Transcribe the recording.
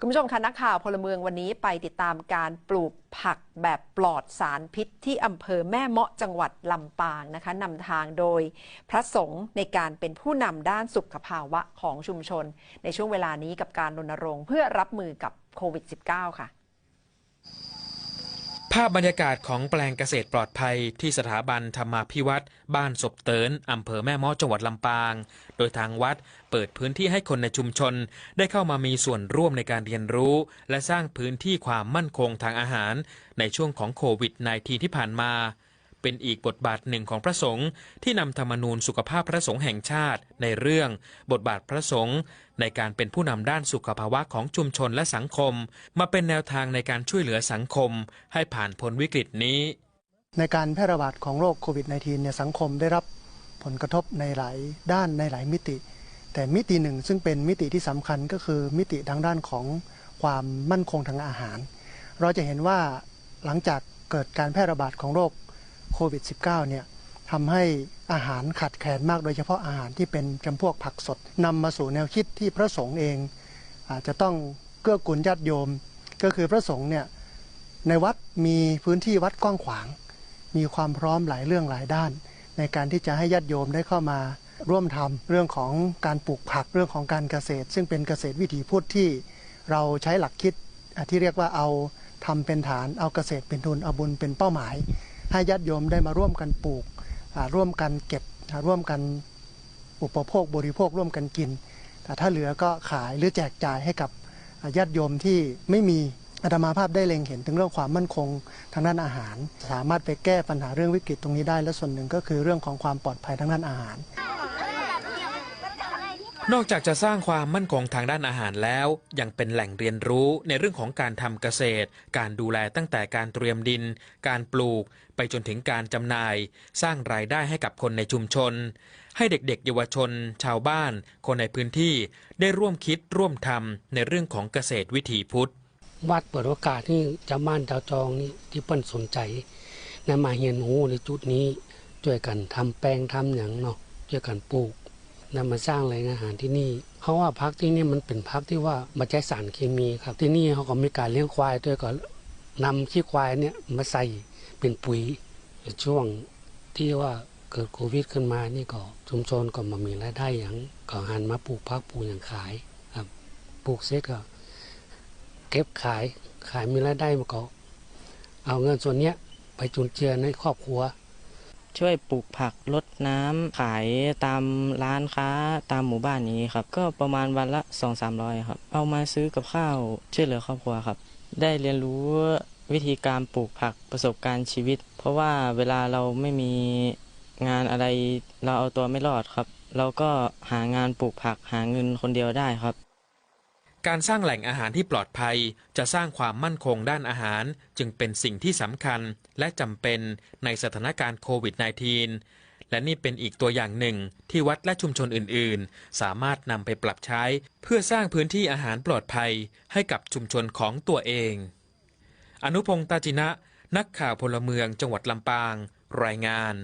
คุณผู้ชมคะนักข่าวพลเมืองวันนี้ไปติดตามการปลูกผักแบบปลอดสารพิษที่อำเภอแม่เมาะจังหวัดลำปางนะคะนำทางโดยพระสงฆ์ในการเป็นผู้นำด้านสุขภาวะของชุมชน ในช่วงเวลานี้กับการรณรงค์เพื่อรับมือกับโควิด -19 ค่ะาพบรรยากาศของแปลงเกษตรปลอดภัยที่สถาบันธรรมาภิวัตรบ้านศพเตินอำเภอแม่ม้อจังหวัดลำปาง โดยทางวัดเปิดพื้นที่ให้คนในชุมชน ได้เข้ามามีส่วนร่วมในการเรียนรู้ และสร้างพื้นที่ความมั่นคงทางอาหาร ในช่วงของโควิด -19 ที่ผ่านมา เป็นอีกบทบาทหนึ่งของพระสงฆ์ที่นำธรรมนูญสุขภาพพระสงฆ์แห่งชาติ ในเรื่องบทบาทพระสงฆ์ในการเป็นผู้นำด้านสุขภาวะของชุมชนและสังคม มาเป็นแนวทางในการช่วยเหลือสังคม ให้ผ่านพ้นวิกฤตนี้ ในการแพร่ระบาดของโรคโควิด -19 เนี่ยสังคมได้รับผลกระทบในหลายด้านในหลายมิติ แต่มิติหนึ่งซึ่งเป็นมิติที่สำคัญก็คือมิติทางด้านของความมั่นคงทางอาหาร เราจะเห็นว่าหลังจากเกิดการแพร่ระบาดของโรค โควิด -19 เนี่ยทำให้อาหารขาดแคลนมากโดยเฉพาะอาหารที่เป็นจำพวกผักสดนำมาสู่แนวคิดที่พระสงฆ์เอง อาจจะต้องเกื้อกูลญาติโยม ก็คือพระสงฆ์เนี่ยในวัดมีพื้นที่วัดกว้างขวาง มีความพร้อมหลายเรื่องหลายด้าน ในการที่จะให้ญาติโยมได้เข้ามาร่วมทำเรื่องของการปลูกผักเรื่องของการเกษตร ซึ่งเป็นเกษตรวิถีพุทธที่เราใช้หลักคิดที่เรียกว่าเอาทำเป็นฐานเอาเกษตรเป็นทุนเอาบุญเป็นเป้าหมาย ให้ญาติโยมได้มาร่วมกันปลูกร่วมกันเก็บร่วมกันอุปโภคบริโภคร่วมกันกิน แต่ถ้าเหลือก็ขายหรือแจกจ่ายให้กับญาติโยมที่ไม่มีอาตมาภาพได้เล็งเห็นถึงเรื่องความมั่นคงทางด้านอาหาร สามารถไปแก้ปัญหาเรื่องวิกฤตตรงนี้ได้และส่วนหนึ่งก็คือเรื่องของความปลอดภัยทางด้านอาหาร นอกจากจะสร้างความมั่นคงทางด้านอาหารแล้ว ยังเป็นแหล่งเรียนรู้ในเรื่องของการทำเกษตร การดูแลตั้งแต่การเตรียมดิน การปลูก ไปจนถึงการจำหน่าย สร้างรายได้ให้กับคนในชุมชน ให้เด็กๆ เยาวชน ชาวบ้าน คนในพื้นที่ได้ร่วมคิดร่วมทำในเรื่องของเกษตรวิถีพุทธวัดเปิดโอกาสที่ชาวบ้านชาวจองนี่ที่เปิ้นสนใจนำมาเฮียนหูในจุดนี้ช่วยกันทำแปลงทำอย่างเนาะช่วยกันปลูก นำมาสร้างแหล่งอาหารที่นี่ เพราะว่าพักที่นี่มันเป็นพักที่ว่ามาใช้สารเคมีครับ ที่นี่เขาก็มีการเลี้ยงควายด้วยก็นำขี้ควายเนี่ยมาใส่เป็นปุ๋ยช่วงที่ว่าเกิดโควิดขึ้นมานี่ก็ชุมชนก็มามีรายได้อย่างก็หันมาปลูกพักปลูกอย่างขายครับปลูกเสร็จก็เก็บขายขายมีรายได้มาก็เอาเงินส่วนเนี้ยไปจุนเจือในครอบครัว ช่วยปลูกผักลดน้ำขายตามร้านค้าตามหมู่บ้านนี้ครับ ก็ประมาณวันละ2 3 0 0ครับเอามาซื้อกับข้าวช่วยเหลือครอบครัวครับ ได้เรียนรู้วิธีการปลูกผักประสบการณ์ชีวิต เพราะว่าเวลาเราไม่มีงานอะไรเราเอาตัวไม่รอดครับ เราก็หางานปลูกผักหาเงินคนเดียวได้ครับ การสร้างแหล่งอาหารที่ปลอดภัย จะสร้างความมั่นคงด้านอาหาร จึงเป็นสิ่งที่สำคัญและจำเป็นในสถานการณ์โควิด -19 และนี่เป็นอีกตัวอย่างหนึ่งที่วัดและชุมชนอื่น ๆ สามารถนำไปปรับใช้ เพื่อสร้างพื้นที่อาหารปลอดภัยให้กับชุมชนของตัวเอง อนุพงษ์ตาจินะ นักข่าวพลเมืองจังหวัดลำปาง รายงาน